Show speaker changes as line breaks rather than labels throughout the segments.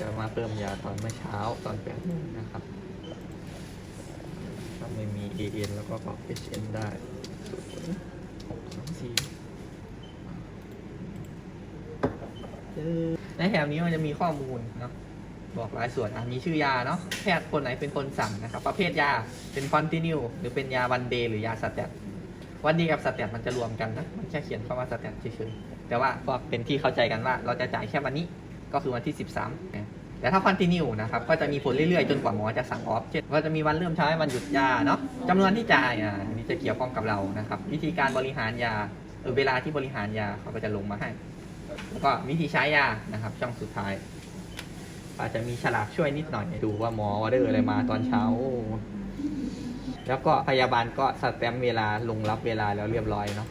จะมาเติมยาตอนเมื่อเช้าตอนแปดโมงนะครับถ้าไม่มี AN แล้วก็กรอก HN ได้ศูนย์หกสองสี่ในแถวนี้มันจะมีข้อมูลเนาะบอกรายส่วนอันนี้ชื่อยาเนาะแพทย์คนไหนเป็นคนสั่งนะครับ ประเภทยาเป็น continue หรือเป็นยาวันเดย์หรือยาสเตตวันเดย์กับสเตตมันจะรวมกันนะมันแค่เขียนคำว่าสเตตเฉยๆแต่ว่าก็เป็นที่เข้าใจกันว่าเราจะจ่ายแค่วันนี้ ก็คือวันที่ 13 แต่ถ้า continue นะครับก็จะมีผลเรื่อยๆ จนกว่าหมอจะสั่งออฟเช่นก็จะมีวันเริ่มใช้วันหยุดยาเนาะจำนวนที่จ่ายอะนนี้จะเกี่ยวข้องกับเรานะครับ วิธีการบริหารยาเออเวลาที่บริหารยาเขาก็จะลงมาให้แล้วก็วิธีใช้ยานะครับ ช่องสุดท้าย อาจจะมีฉลากช่วยนิดหน่อยดูว่าหมอออเดอร์อะไรมาตอนเช้า แล้วก็พยาบาลก็สแตมป์เวลาลงรับเวลาแล้วเรียบร้อยเนาะ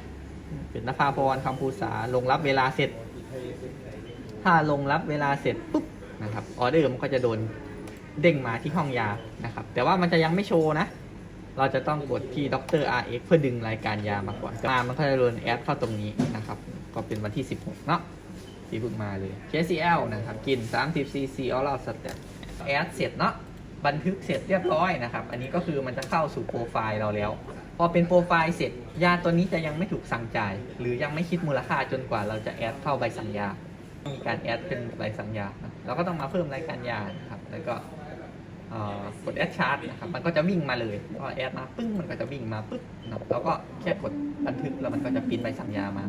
เป็นนภาพรคำภูษาลงรับเวลาเสร็จ ถ้าลงรับเวลาเสร็จปุ๊บนะครับออเดอร์มันก็จะโดนเด้งมาที่ห้องยานะครับ แต่ว่ามันจะยังไม่โชว์นะ เราจะต้องกดที่ดร RX เพื่อดึงรายการยามาก่อนมามันก็จะโดนแอดเข้าตรงนี้นะครับ ก็เป็นวันที่ 16 เนาะที่เพิ่งมาเลย KCL นะครับ กิน 30 cc ออล s ส t ตแอดเสร็จเนาะบันทึกเสร็จเรียบร้อยนะครับ อันนี้ก็คือมันจะเข้าสู่โปรไฟล์เราแล้ว พอเป็นโปรไฟล์เสร็จ ยาตัวนี้จะยังไม่ถูกสั่งจ่าย หรือยังไม่คิดมูลค่าจนกว่าเราจะแอดเข้าใบสั่งยา มีการแอดเป็นใบสัญญาเราก็ต้องมาเพิ่มรายการยานะครับ แล้วก็กดแอดชาร์ตนะครับ มันก็จะวิ่งมาเลยพอแอดมาปึ้งมันก็จะวิ่งมาปึ๊บนะครับแล้วก็แค่กดบันทึกแล้วมันก็จะพิมพ์ใบสัญญามา